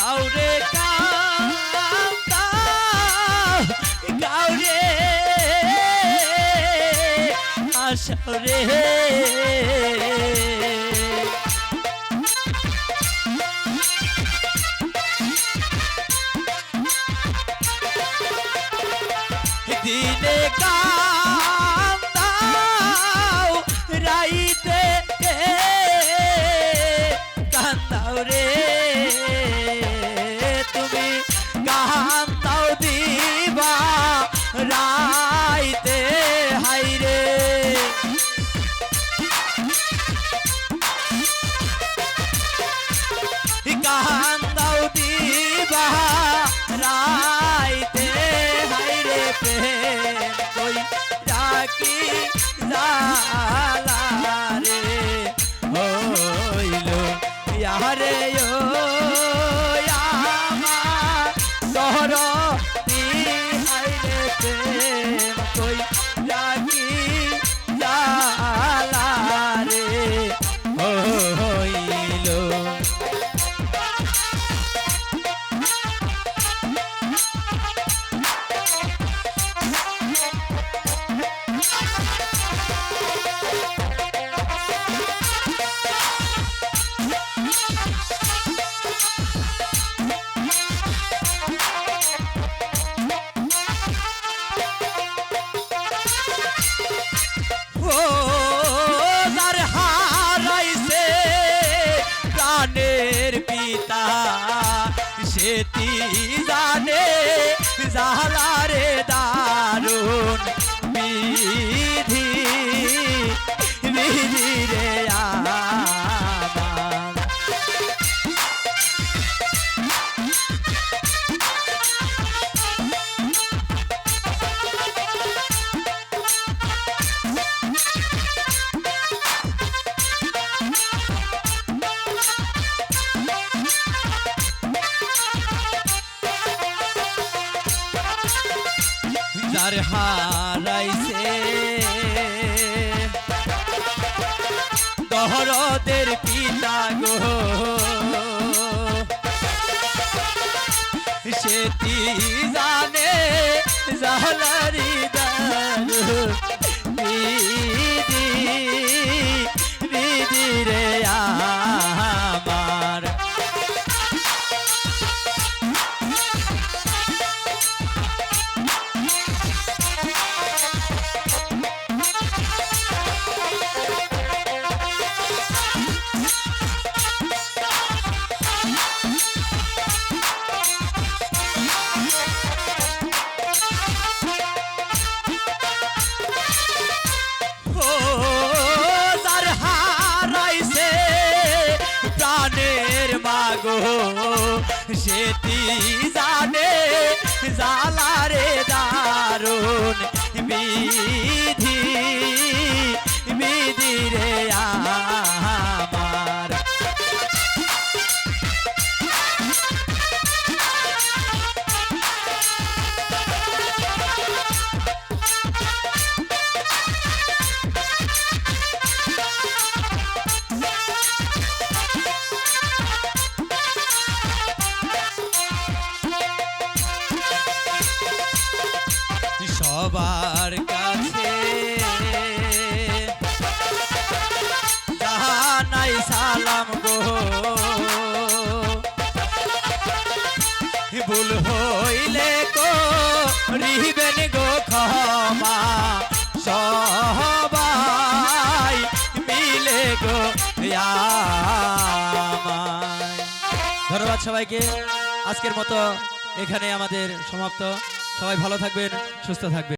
কাউরে কাউরে আসরে দিনে দিবা রাইতে হাইরে প্রেম কই ডাকি জালারে হইল ইয়ারে ও। সেটি জানে জালারে দারুণ বিধি বিধি রে আমার যার হারাইছে দহরদের পিতা গো। সেটি জানে জালারি মাগো সেটি জানে জালারে দারুণ বিধি বিধি রে আমার সবার কাছে। নাই সালাম গো। ভুল হইলে গো রিবেন গো ক্ষমা। সবাই মিলে গো ধন্যবাদ সবাইকে। আজকের মতো এখানে আমাদের সমাপ্ত। সবাই ভালো থাকবেন, সুস্থ থাকবেন।